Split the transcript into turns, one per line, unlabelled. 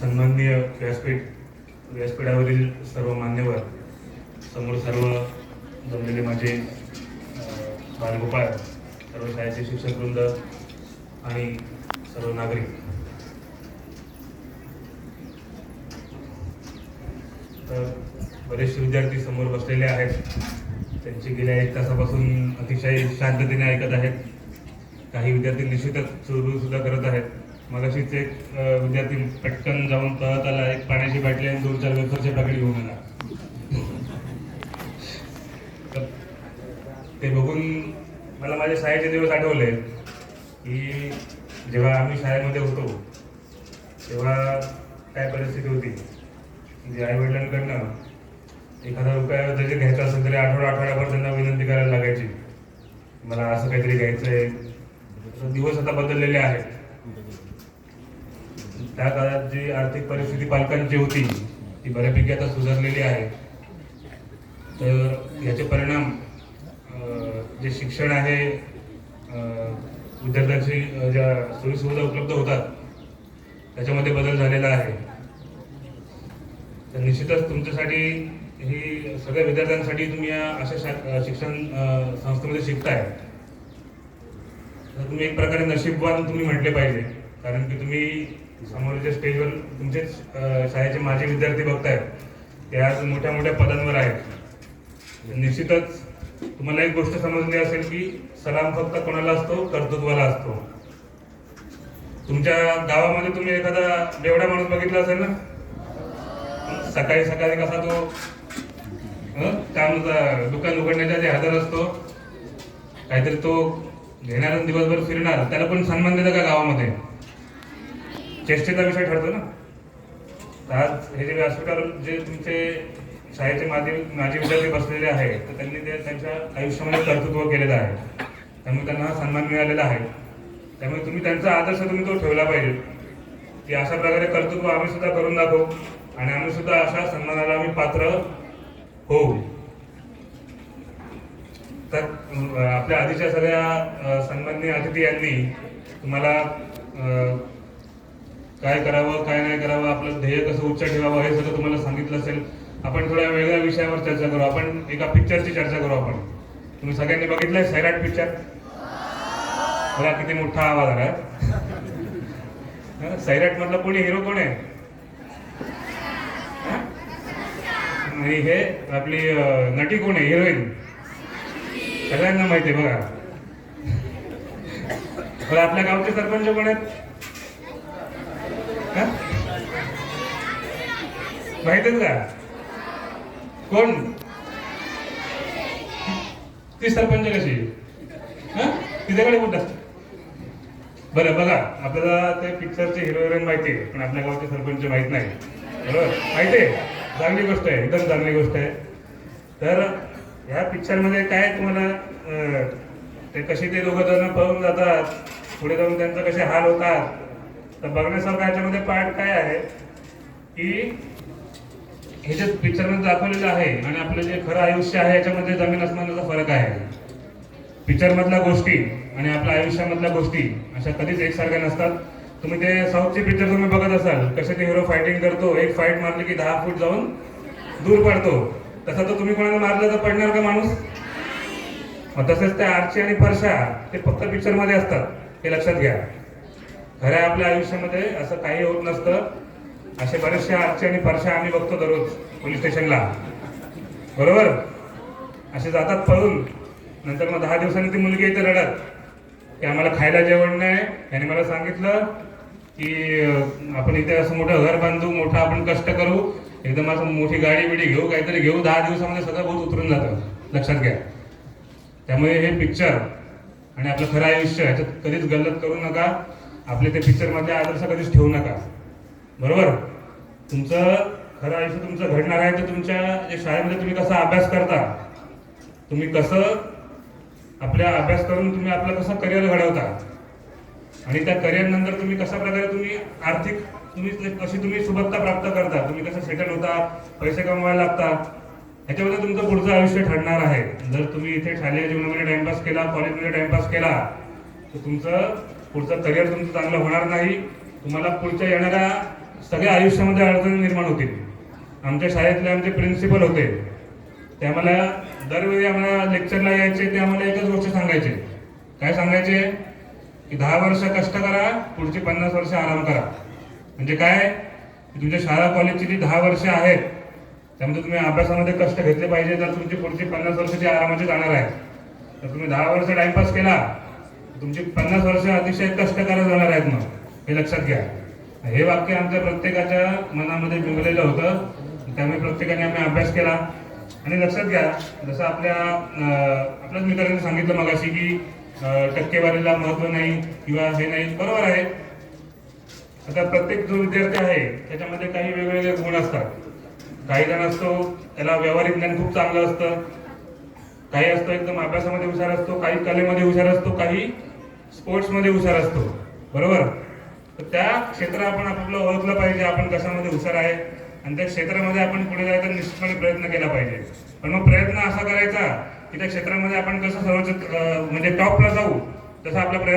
सन्माननीय व्यासपीठ व्यासपीठावरील सर्व मान्यवर समोर सर्व जमलेले माझे बालगोपाळ सर्व शाळेचे शिक्षक वृंद आणि सर्व नागरिक. तर बरेचसे विद्यार्थी समोर बसलेले आहेत. त्यांची गेल्या एक तासापासून अतिशय शांततेने ऐकत आहेत. काही विद्यार्थी निश्चितच सुरू सुद्धा करत आहेत. मगाशीच एक विद्यार्थी पटकन जाऊन पळत आला एक पाण्याची बाटली आणि दोन चार वेफरचे पॅकेट घेऊन आला. तर ते बघून मला माझे शाळेचे दिवस आठवले की जेव्हा आम्ही शाळेमध्ये होतो तेव्हा काय परिस्थिती होती म्हणजे आई वडिलांकडनं एखादा रुपया जरी घ्यायचा असेल तरी आठवडा आठवड्याभर त्यांना विनंती करायला लागायची मला असं काहीतरी घ्यायचं तर दिवस आता बदललेले आहेत. त्या काळात जी आर्थिक परिस्थिती पालकांची होती ती बऱ्यापैकी आता सुधारलेली आहे. तर याचे परिणाम जे शिक्षण आहे विद्यार्थ्यांची ज्या सोयीसुविधा उपलब्ध होतात त्याच्यामध्ये बदल झालेला आहे. तर निश्चितच तुमच्यासाठी ही सगळ्या विद्यार्थ्यांसाठी तुम्ही या अशा शा- शिक्षण संस्थेमध्ये शिकताय. तर तुम्ही एक प्रकारे नशीबवान तुम्ही म्हटले पाहिजे कारण की तुम्ही समोरच्या स्टेजवर तुमचेच शाळेचे माझे विद्यार्थी बघतायत. ते आज मोठ्या मोठ्या पदांवर आहेत. निश्चितच तुम्हाला एक गोष्ट समजली असेल की सलाम फक्त कोणाला असतो कर्तृत्वाला असतो. तुमच्या गावामध्ये तुम्ही एखादा बेवडा माणूस बघितला असेल ना? सकाळी सकाळी कसा तो काम दुकान उघडण्याच्या जे हजर असतो. काहीतरी तो घेणार दिवसभर फिरणार. त्याला पण सन्मान देतं का गावामध्ये? चेष्टेचा विषय ठरतो ना. तर आज हे जे व्यासपीठावर जे तुमचे शाळेचे माझे माझे विद्यार्थी बसलेले आहेत तर त्यांनी ते त्यांच्या आयुष्यामध्ये कर्तृत्व केलेलं आहे. त्यामुळे त्यांना हा सन्मान मिळालेला आहे. त्यामुळे तुम्ही त्यांचा आदर्श तुम्ही तो ठेवला पाहिजे. की अशा प्रकारे कर्तृत्व आम्ही सुद्धा करून दाखवू आणि आम्ही सुद्धा अशा सन्मानाला आम्ही पात्र होऊ. तर आपल्या आधीच्या सगळ्या अं, सन्माननीय अतिथी यांनी तुम्हाला काय करावं काय नाही करावं आपलं ध्येय कसं उच्च ठेवावं हे सगळं तुम्हाला सांगितलं असेल. आपण थोड्या वेगळ्या विषयावर चर्चा करू. आपण एका पिक्चरची चर्चा करू आपण. तुम्ही सगळ्यांनी बघितलंय सैराट पिक्चर बघा किती मोठा आवाज आला. सैराट मधला कोणी हिरो कोण आहे? आणि हे आपली नटी कोण आहे? हिरोईन सगळ्यांना माहिती आहे बघा. आपल्या गावचे सरपंच कोण आहेत? हं? माहीत का? कोण? ती सरपंच कशी? तिच्याकडे कुठं? असते बरं बघा आपल्याला ते पिक्चरचे हिरो हिरोईन माहिती आहे पण आपल्या गावचे सरपंच माहीत नाही. बरोबर? माहिती आहे? चांगली गोष्ट आहे एकदम चांगली गोष्ट आहे. तर ह्या पिक्चरमध्ये काय तुम्हाला ते कशी ते दोघं जण पळून जातात पुढे जाऊन त्यांचा कसे हाल होतात तर बघण्यासारखं याच्यामध्ये पार्ट काय आहे? की हे जे पिक्चरमध्ये दाखवलेलं आहे आणि आपलं जे खरं आयुष्य आहे याच्यामध्ये जमीन असमानाचा फरक आहे. पिक्चर मधल्या गोष्टी आणि आपल्या आयुष्यामधल्या गोष्टी अशा कधीच एकसारख्या नसतात. तुम्ही ते साऊथचे पिक्चर तुम्ही बघत असाल कसे ते हिरो फायटिंग करतो एक फाईट मारली की दहा फूट जाऊन दूर पडतो. तसा तर तुम्ही कोणाला मारलं तर पडणार का माणूस? तसेच ते आरची आणि परशा ते फक्त पिक्चरमध्ये असतात. हे लक्षात घ्या. खऱ्या आपल्या आयुष्यामध्ये असं काही होत नसतं. असे बरेचसे आरचे आणि परशा आम्ही बघतो दररोज पोलीस स्टेशनला. बरोबर? असे जातात पळून. नंतर मग दहा दिवसांनी ती मुलगी येते रडत. की आम्हाला खायला जेवण नाही. याने मला सांगितलं की आपण इथे असं मोठं घर बांधू मोठं आपण कष्ट करू. एकदम असं मोठी गाडी बिडी घेऊ काहीतरी घेऊ. दहा दिवसामध्ये सगळं बहुत उतरून जातं. लक्षात घ्या. त्यामुळे हे पिक्चर आणि आपलं खरं आयुष्य ह्याच्यात कधीच गल्लत करू नका. आपले ते पिक्चर आदर्श कधीच ठेवू नका. बरोबर? तुमचं खरं आयुष्य तुमचं घडणार आहे तर तुमच्या जे शाळेमध्ये तुम्ही कसा अभ्यास करता तुम्ही कसं आपल्या अभ्यास करून तुम्ही आपलं कसं करिअर घडवता आणि त्या करिअर नंतर तुम्ही कशा प्रकारे तुम्ही आर्थिक तुम्ही कशी तुम्ही सुबत्ता प्राप्त करता तुम्ही कसं सेटल होता पैसे कमवायला लागता ह्याच्यामध्ये तुमचं पुढचं आयुष्य ठरणार आहे. जर तुम्ही इथे शालेय जीवनामध्ये टाइमपास केला कॉलेजमध्ये टाइमपास केला तर तुमचं पुढचं करिअर तुमचं चांगलं होणार नाही. तुम्हाला पुढच्या येणाऱ्या सगळ्या आयुष्यामध्ये अडचणी निर्माण होतील. आमच्या शाळेतले आमचे प्रिन्सिपल होते. ते आम्हाला दरवेळी आम्हाला लेक्चरला यायचे ते आम्हाला एकच गोष्ट सांगायचे. काय सांगायचे? की दहा वर्ष कष्ट करा पुढची पन्नास वर्ष आराम करा. म्हणजे काय? तुमच्या शाळा कॉलेजची जी दहा वर्ष आहेत त्यामध्ये तुम्ही अभ्यासामध्ये कष्ट घेतले पाहिजे तर तुमची पुढची पन्नास वर्ष वर्षाची आरामाची जाणार आहे. तर तुम्ही दहा वर्ष टाइमपास केला तुमची पन्नास वर्ष अतिशय कष्टकारक जाणार आहेत मग. हे लक्षात घ्या. हे वाक्य आमच्या प्रत्येकाच्या मनामध्ये बिंबलेलं होतं. त्यामुळे प्रत्येकाने आम्ही अभ्यास केला. आणि लक्षात घ्या जसं आपल्या आपल्याच मित्रांनी सांगितलं मगाशी की टक्केवारीला महत्त्व नाही किंवा हे नाही. बरोबर आहे. आता प्रत्येक जो विद्यार्थी आहे त्याच्यामध्ये काही वेगवेगळे गुण असतात. काही जण असतो त्याला व्यावहारिक ज्ञान खूप चांगलं असतं. काही असतो एकदम अभ्यासामध्ये हुशार असतो काही कलेमध्ये हुशार असतो काही स्पोर्ट्समध्ये हुशार असतो. बरोबर? तर त्या क्षेत्र आपण आपलं ओळखलं पाहिजे. आपण कशामध्ये हुशार आहे? आणि त्या क्षेत्रामध्ये आपण पुढे जायचा? निश्चितपणे प्रयत्न केला पाहिजे. पण मग प्रयत्न असा करायचा की त्या क्षेत्रामध्ये आपण कसं सर्वोच्च म्हणजे टॉपला जाऊ तसा आपला प्रयत्न